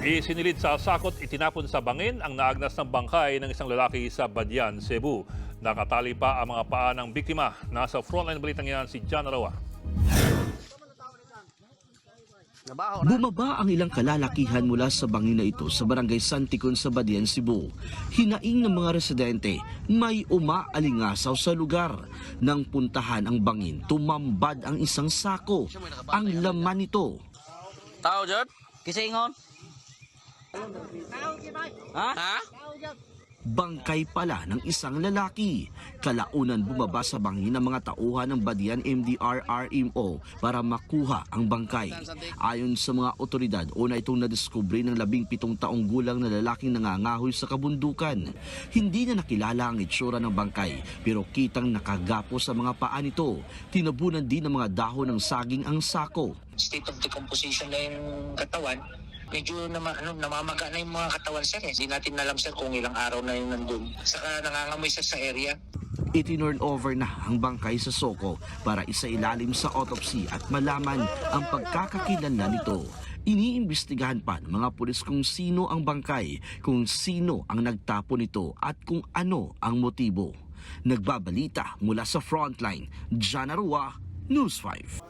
Isinilid sa sakot itinapon sa bangin ang naagnas ng bangkay ng isang lalaki sa Badyan, Cebu. Nakatali pa ang mga paa ng biktima. Nasa frontline balitang yan si John Arawa. Bumaba ang ilang kalalakihan mula sa bangin na ito sa barangay Santicon sa Badian, Cebu. Hinaing ng mga residente, may umaalingasaw sa lugar. Nang puntahan ang bangin, tumambad ang isang sako. Ang laman nito, Tao jud? Kisingon? Ha? Ha? bangkay pala ng isang lalaki. Kalaunan bumaba sa bangin ng mga tauhan ng Badian MDRRMO para makuha ang bangkay. Ayon sa mga otoridad, una itong nadiskubre ng labing pitong taong gulang na lalaking nangangahoy sa kabundukan. Hindi na nakilala ang itsura ng bangkay pero kitang nakagapo sa mga paa nito. Tinabunan din ng mga dahon ng saging ang sako. state of decomposition na yung katawan, medyo nama, ano, namamaga na yung mga katawan sir eh. Hindi natin alam sir kung ilang araw na yung nandun. Saka nangangamoy sir sa area. Itinurn over na ang bangkay sa Soko para isailalim sa autopsy at malaman ang pagkakakilanlan nito. Iniimbestigahan pa ng mga pulis kung sino ang bangkay, kung sino ang nagtapo nito at kung ano ang motibo. Nagbabalita mula sa frontline, Jana Rua, News 5.